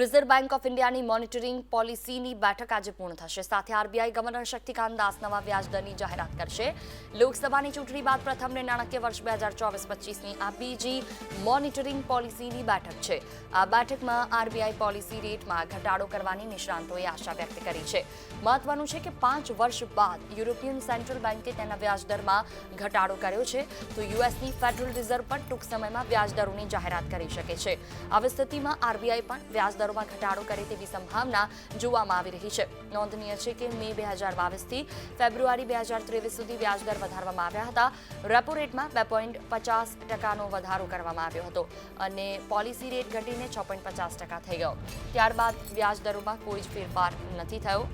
Reserve bank of ઇન્ડિયાની monitoring પોલિસીની બેઠક આજે પૂર્ણ થશે. સાથે આરબીઆઈ ગવર્નર શક્તિકાંત દાસ નવા વ્યાજદરની જાહેરાત કરશે. લોકસભાની ચૂંટણી બાદ પ્રથમ ને નાણાકીય વર્ષ બે હજાર ચોવીસ પચીસની આ બીજી મોનિટરિંગ પોલિસીની બેઠક છે. આ બેઠકમાં આરબીઆઈ પોલિસી રેટમાં ઘટાડો કરવાની નિષ્ણાંતોએ આશા વ્યક્ત કરી છે. મહત્વનું છે કે પાંચ વર્ષ બાદ યુરોપિયન સેન્ટ્રલ બેન્કે તેના વ્યાજદરમાં ઘટાડો કર્યો છે. તો યુએસની ફેડરલ રિઝર્વ પણ ટૂંક સમયમાં વ્યાજદરોની જાહેરાત કરી શકે છે. આવી સ્થિતિમાં આરબીઆઈ પણ વ્યાજદરોમાં ઘટાડો કરે તેવી સંભાવના જોવામાં આવી રહી છે. નોંધનીય છે કે મે બે હજાર બાવીસથી ફેબ્રુઆરી બે હજાર ત્રેવીસ સુધી વ્યાજદર વધારવામાં આવ્યા હતા. રેપો રેટમાં બે પોઈન્ટ પચાસ ટકાનો વધારો કરવામાં આવ્યો હતો અને પોલિસી રેટ ઘટીને છ પોઈન્ટ પચાસ ટકા થઈ ગયો. ત્યારબાદ વ્યાજદરોમાં કોઈ જ ફેરફાર નથી થયો.